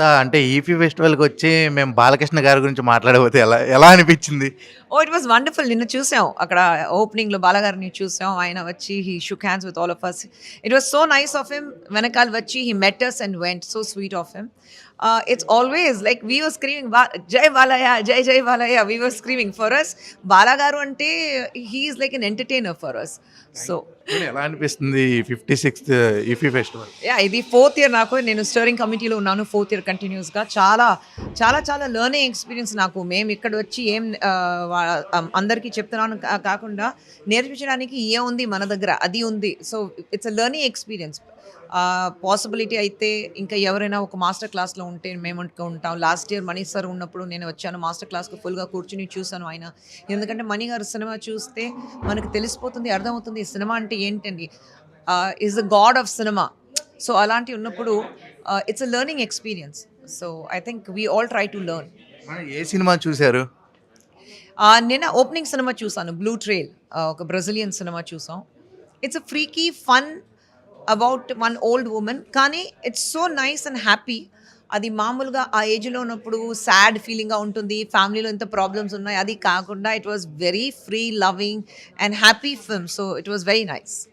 అంటే ఈపీ ఫెస్టివల్కి వచ్చి మేము బాలకృష్ణ గారి గురించి మాట్లాడబోతే ఎలా ఎలా అనిపించింది? ఓ ఇట్ వాస్ వండర్ఫుల్ నిన్న చూసాం. అక్కడ ఓపెనింగ్లో బాలగారిని చూసాం. ఆయన వచ్చి he shook hands with all of us it was so nice of him వెనకాల వచ్చి he met us and went so sweet of him it's always like we were screaming Jai Balayya Jai Jai Balayya we were screaming for us బాలగారు అంటే he's like an entertainer for us so ఎలా అనిపిస్తుంది fifty sixth IFFI festival yeah ఇది fourth year నాకు నేను storing కమిటీలో ఉన్నాను fourth year కంటిన్యూస్గా చాలా చాలా చాలా లెర్నింగ్ ఎక్స్పీరియన్స్ నాకు. మేము ఇక్కడ వచ్చి ఏం వా- ఆ, అందరికీ చెప్తున్నాను కాకుండా నేర్పించడానికి ఏముంది మన దగ్గర అది ఉంది. So it's a learning experience possibility అయితే ఇంకా ఎవరైనా ఒక మాస్టర్ క్లాస్లో ఉంటే మేము ఉంటాం. లాస్ట్ ఇయర్ మణి సార్ ఉన్నప్పుడు నేను వచ్చాను. మాస్టర్ క్లాస్కి ఫుల్గా కూర్చుని చూశాను ఆయన. ఎందుకంటే మణి గారు సినిమా చూస్తే మనకు తెలిసిపోతుంది అర్థమవుతుంది ఈ సినిమా అంటే ఏంటండి? Is the god of cinema so అలాంటి ఉన్నప్పుడు it's a learning experience so I think we all try to learn A cinema చూశారు? నిన్న ఓపెనింగ్ సినిమా చూసాను బ్లూ ట్రైల్ ఒక బ్రెజిలియన్ సినిమా చూసాం. It's a freaky fun about one old women కానీ it's so nice and happy అది మామూలుగా ఆ ఏజ్లో ఉన్నప్పుడు సాడ్ ఫీలింగ్గా ఉంటుంది. ఫ్యామిలీలో ఎంత ప్రాబ్లమ్స్ ఉన్నాయి. అది కాకుండా it was very free loving and happy film so it was very nice